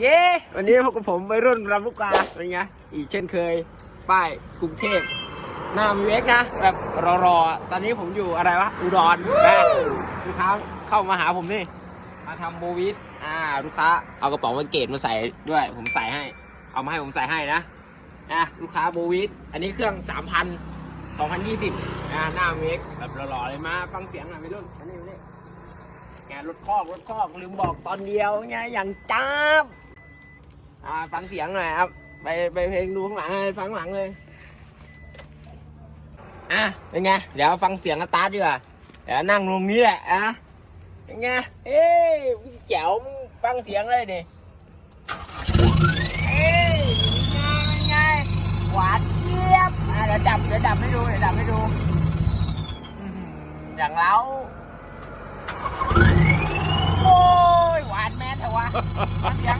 เย้วันนี้พบกับผมวัยรุ่นรำลูกกาเป็นไงอีกเช่นเคย ป้ายกรุงเทพหน้ามีเวกนะ แบบรอๆ ตอนนี้ผมอยู่อะไรวะ อุดรนะลูกค้าเข้ามาหาผมนี่ มาทำโบวิดอ่า ลูกค้า เอากระเป๋ามาเกตมาใส่ด้วย ผมใส่ให้ เอามาให้ผมใส่ให้นะนะลูกค้าโบวิดอันนี้เครื่องสามพันสองพันยี่สิบนะหน้าเมกแบบหล่อๆเลยมา ฟังเสียงหน่อยไม่รุ่นอันนี้อันนี้แกรถคอกรถคอกลืมบอกตอนเดียวไงอย่างจ้าบอ่า ฟังเสียงหน่อยครับ ไปไปเพลงดูข้างหลังเลยฟังหลังเลย อะ เป็นไง เดี๋ยวฟังเสียงสตาร์ทดีกว่า เดี๋ยวนั่งลงนี้แหละอะ เป็นไง เอ้ยแจ๋วฟังเสียงเลยดิเอ้ยเป็นไงเป็นไงหวานเจี๊ยบ อะเดี๋ยวดับเดี๋ยวดับให้ดู เดี๋ยวดับให้ดู อย่างเราโอ้ยหวานแม่เถอะวะฟังเสียง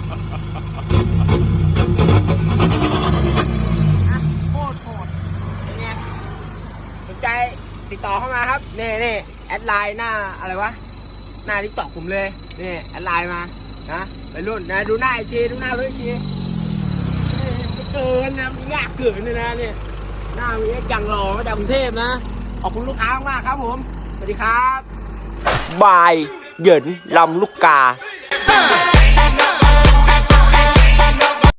ใจติดต่อเข้ามาครับนี่นี่แอดไลน์หน้าอะไรวะหน้าทิกตอกผมเลยนี่แอดไลน์มานะไปรุ่นนะดูหน้าอีกทีดูหน้ารถอีกทีเกินนะยากเกินเลยนะเนี่ยหน้ามีอย่างหล่อมาจากกรุงเทพนะขอบคุณลูกค้ามากครับผมสวัสดีครับบายเหยินลำลูกกา